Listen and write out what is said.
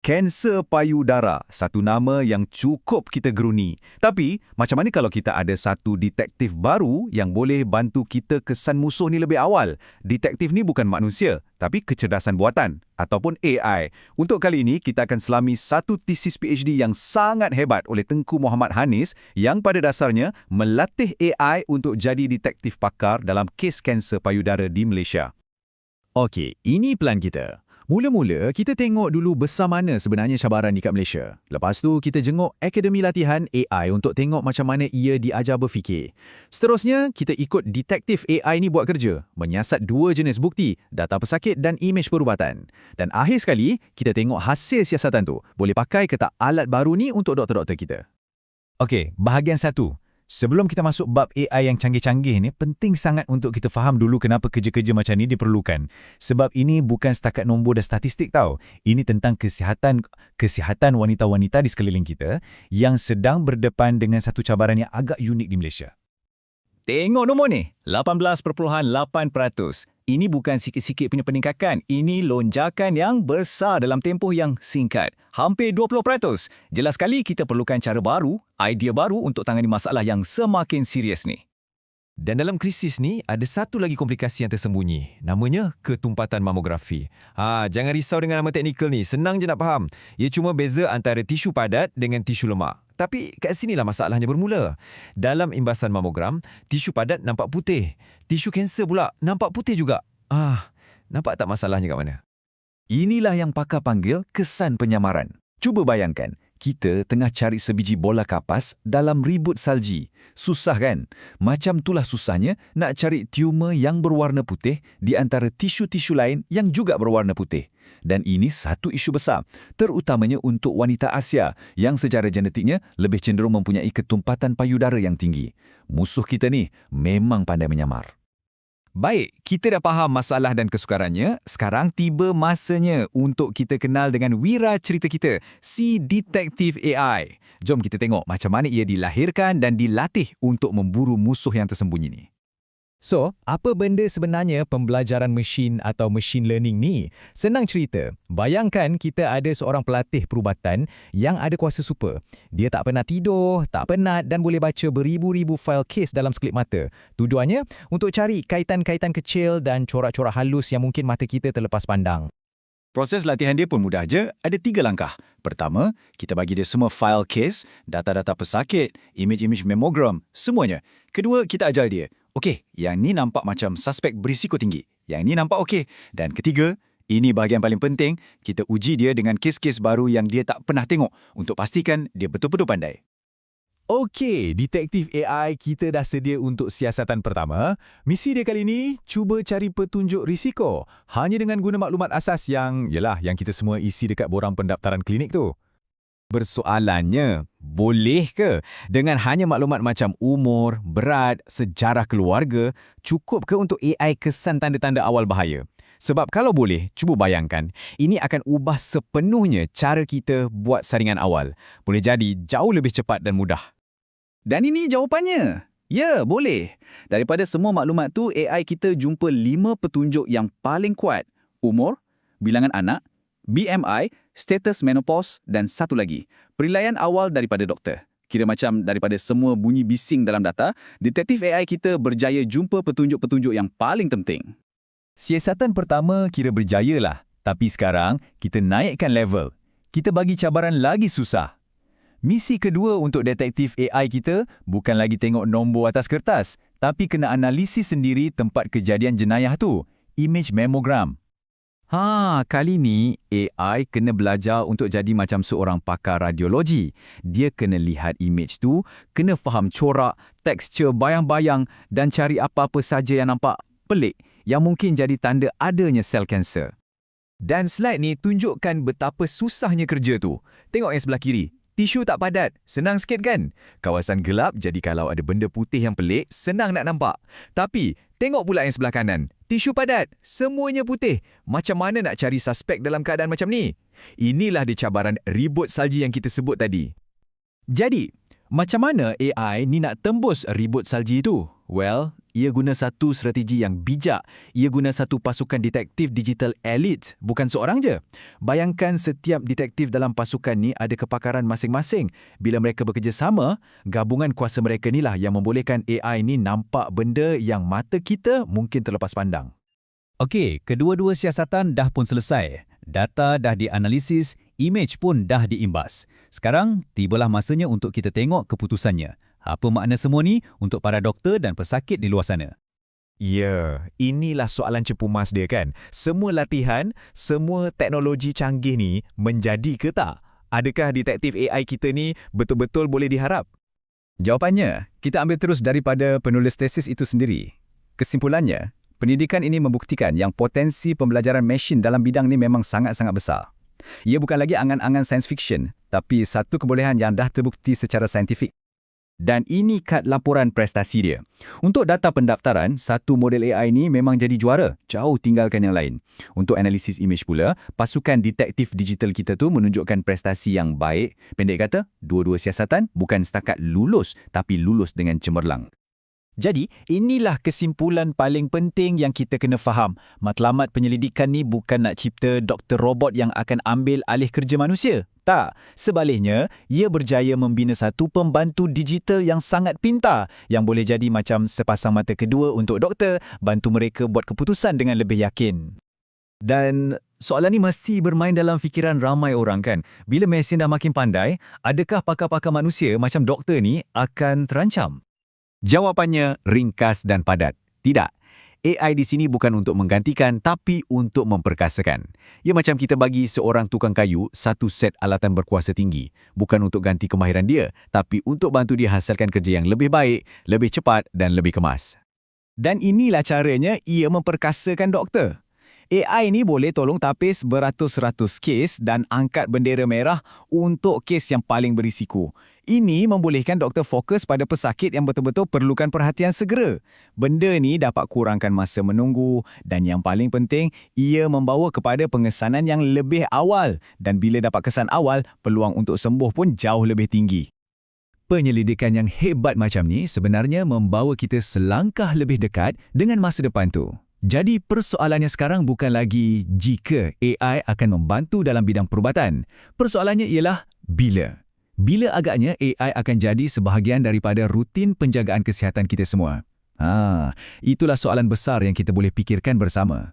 Kanser payudara, satu nama yang cukup kita geruni. Tapi, macam mana kalau kita ada satu detektif baru yang boleh bantu kita kesan musuh ni lebih awal? Detektif ni bukan manusia, tapi kecerdasan buatan ataupun AI. Untuk kali ini, kita akan selami satu tesis PhD yang sangat hebat oleh Tengku Muhammad Hanis yang pada dasarnya melatih AI untuk jadi detektif pakar dalam kes kanser payudara di Malaysia. Okey, ini plan kita. Mula-mula, kita tengok dulu besar mana sebenarnya cabaran di kat Malaysia. Lepas tu, kita jenguk Akademi Latihan AI untuk tengok macam mana ia diajar berfikir. Seterusnya, kita ikut detektif AI ni buat kerja, menyiasat dua jenis bukti, data pesakit dan imej perubatan. Dan akhir sekali, kita tengok hasil siasatan tu. Boleh pakai ke tak alat baru ni untuk doktor-doktor kita. Okey, bahagian satu. Sebelum kita masuk bab AI yang canggih-canggih ni, penting sangat untuk kita faham dulu kenapa kerja-kerja macam ni diperlukan. Sebab ini bukan setakat nombor dan statistik tau. Ini tentang kesihatan kesihatan wanita-wanita di sekeliling kita yang sedang berdepan dengan satu cabaran yang agak unik di Malaysia. Tengok nombor ni, 18.8%. Ini bukan sikit-sikit punya peningkatan, ini lonjakan yang besar dalam tempoh yang singkat. Hampir 20%. Jelas sekali kita perlukan cara baru, idea baru untuk tangani masalah yang semakin serius ni. Dan dalam krisis ni, ada satu lagi komplikasi yang tersembunyi. Namanya ketumpatan mamografi. Ha, jangan risau dengan nama teknikal ni, senang je nak faham. Ia cuma beza antara tisu padat dengan tisu lemak. Tapi kat sinilah masalahnya bermula. Dalam imbasan mamogram, tisu padat nampak putih. Tisu kanser pula nampak putih juga. Ah, nampak tak masalahnya kat mana? Inilah yang pakar panggil kesan penyamaran. Cuba bayangkan, kita tengah cari sebiji bola kapas dalam ribut salji. Susah kan? Macam itulah susahnya nak cari tumor yang berwarna putih di antara tisu-tisu lain yang juga berwarna putih. Dan ini satu isu besar, terutamanya untuk wanita Asia yang secara genetiknya lebih cenderung mempunyai ketumpatan payudara yang tinggi. Musuh kita ni memang pandai menyamar. Baik, kita dah faham masalah dan kesukarannya. Sekarang tiba masanya untuk kita kenal dengan wira cerita kita, si detektif AI. Jom kita tengok macam mana ia dilahirkan dan dilatih untuk memburu musuh yang tersembunyi ni. So, apa benda sebenarnya pembelajaran mesin atau machine learning ni? Senang cerita. Bayangkan kita ada seorang pelatih perubatan yang ada kuasa super. Dia tak pernah tidur, tak penat dan boleh baca beribu-ribu file case dalam sekelip mata. Tujuannya untuk cari kaitan-kaitan kecil dan corak-corak halus yang mungkin mata kita terlepas pandang. Proses latihan dia pun mudah je, ada tiga langkah. Pertama, kita bagi dia semua file case, data-data pesakit, imej-imej memogram, semuanya. Kedua, kita ajar dia, Okey, yang ni nampak macam suspek berisiko tinggi. Yang ni nampak okey. Dan ketiga, ini bahagian paling penting, kita uji dia dengan kes-kes baru yang dia tak pernah tengok untuk pastikan dia betul-betul pandai. Okey, detektif AI kita dah sedia untuk siasatan pertama. Misi dia kali ini, cuba cari petunjuk risiko. Hanya dengan guna maklumat asas yang, yalah, yang kita semua isi dekat borang pendaftaran klinik tu. Bersoalannya, boleh ke dengan hanya maklumat macam umur, berat, sejarah keluarga, cukup ke untuk AI kesan tanda-tanda awal bahaya? Sebab kalau boleh, cuba bayangkan, ini akan ubah sepenuhnya cara kita buat saringan awal. Boleh jadi jauh lebih cepat dan mudah. Dan ini jawapannya. Ya, boleh. Daripada semua maklumat tu, AI kita jumpa lima petunjuk yang paling kuat. Umur, bilangan anak, BMI, status menopause dan satu lagi, penilaian awal daripada doktor. Kira macam daripada semua bunyi bising dalam data, detektif AI kita berjaya jumpa petunjuk-petunjuk yang paling penting. Siasatan pertama kira berjaya lah. Tapi sekarang, kita naikkan level. Kita bagi cabaran lagi susah. Misi kedua untuk detektif AI kita bukan lagi tengok nombor atas kertas, tapi kena analisis sendiri tempat kejadian jenayah tu, image memogram. Ha, kali ni AI kena belajar untuk jadi macam seorang pakar radiologi. Dia kena lihat imej tu, kena faham corak, tekstur bayang-bayang dan cari apa-apa saja yang nampak pelik yang mungkin jadi tanda adanya sel kanser. Dan slide ni tunjukkan betapa susahnya kerja tu. Tengok yang sebelah kiri. Tisu tak padat, senang sikit kan? Kawasan gelap jadi kalau ada benda putih yang pelik, senang nak nampak. Tapi, tengok pula yang sebelah kanan. Tisu padat, semuanya putih. Macam mana nak cari suspek dalam keadaan macam ni? Inilah dia cabaran ribut salji yang kita sebut tadi. Jadi, macam mana AI ni nak tembus ribut salji itu? Well, ia guna satu strategi yang bijak. Ia guna satu pasukan detektif digital elite, bukan seorang je. Bayangkan setiap detektif dalam pasukan ni ada kepakaran masing-masing. Bila mereka bekerjasama, gabungan kuasa mereka inilah yang membolehkan AI ni nampak benda yang mata kita mungkin terlepas pandang. Okey, kedua-dua siasatan dah pun selesai. Data dah dianalisis, imej pun dah diimbas. Sekarang, tibalah masanya untuk kita tengok keputusannya. Apa makna semua ni untuk para doktor dan pesakit di luar sana? Ya, inilah soalan cepu mas dia kan. Semua latihan, semua teknologi canggih ni menjadi ke tak? Adakah detektif AI kita ni betul-betul boleh diharap? Jawapannya, kita ambil terus daripada penulis tesis itu sendiri. Kesimpulannya, pendidikan ini membuktikan yang potensi pembelajaran mesin dalam bidang ni memang sangat-sangat besar. Ia bukan lagi angan-angan science fiction, tapi satu kebolehan yang dah terbukti secara saintifik. Dan ini kad laporan prestasi dia. Untuk data pendaftaran, satu model AI ni memang jadi juara, jauh tinggalkan yang lain. Untuk analisis imej pula, pasukan detektif digital kita tu menunjukkan prestasi yang baik. Pendek kata, dua-dua siasatan bukan setakat lulus, tapi lulus dengan cemerlang. Jadi, inilah kesimpulan paling penting yang kita kena faham. Matlamat penyelidikan ni bukan nak cipta doktor robot yang akan ambil alih kerja manusia. Tak. Sebaliknya, ia berjaya membina satu pembantu digital yang sangat pintar yang boleh jadi macam sepasang mata kedua untuk doktor, bantu mereka buat keputusan dengan lebih yakin. Dan soalan ni mesti bermain dalam fikiran ramai orang kan. Bila mesin dah makin pandai, adakah pakar-pakar manusia macam doktor ni akan terancam? Jawapannya ringkas dan padat. Tidak. AI di sini bukan untuk menggantikan tapi untuk memperkasakan. Ia macam kita bagi seorang tukang kayu satu set alatan berkuasa tinggi. Bukan untuk ganti kemahiran dia, tapi untuk bantu dia hasilkan kerja yang lebih baik, lebih cepat dan lebih kemas. Dan inilah caranya ia memperkasakan doktor. AI ni boleh tolong tapis beratus-ratus kes dan angkat bendera merah untuk kes yang paling berisiko. Ini membolehkan doktor fokus pada pesakit yang betul-betul perlukan perhatian segera. Benda ni dapat kurangkan masa menunggu dan yang paling penting, ia membawa kepada pengesanan yang lebih awal dan bila dapat kesan awal, peluang untuk sembuh pun jauh lebih tinggi. Penyelidikan yang hebat macam ni sebenarnya membawa kita selangkah lebih dekat dengan masa depan tu. Jadi persoalannya sekarang bukan lagi jika AI akan membantu dalam bidang perubatan. Persoalannya ialah bila. Bila agaknya AI akan jadi sebahagian daripada rutin penjagaan kesihatan kita semua? Ha, itulah soalan besar yang kita boleh fikirkan bersama.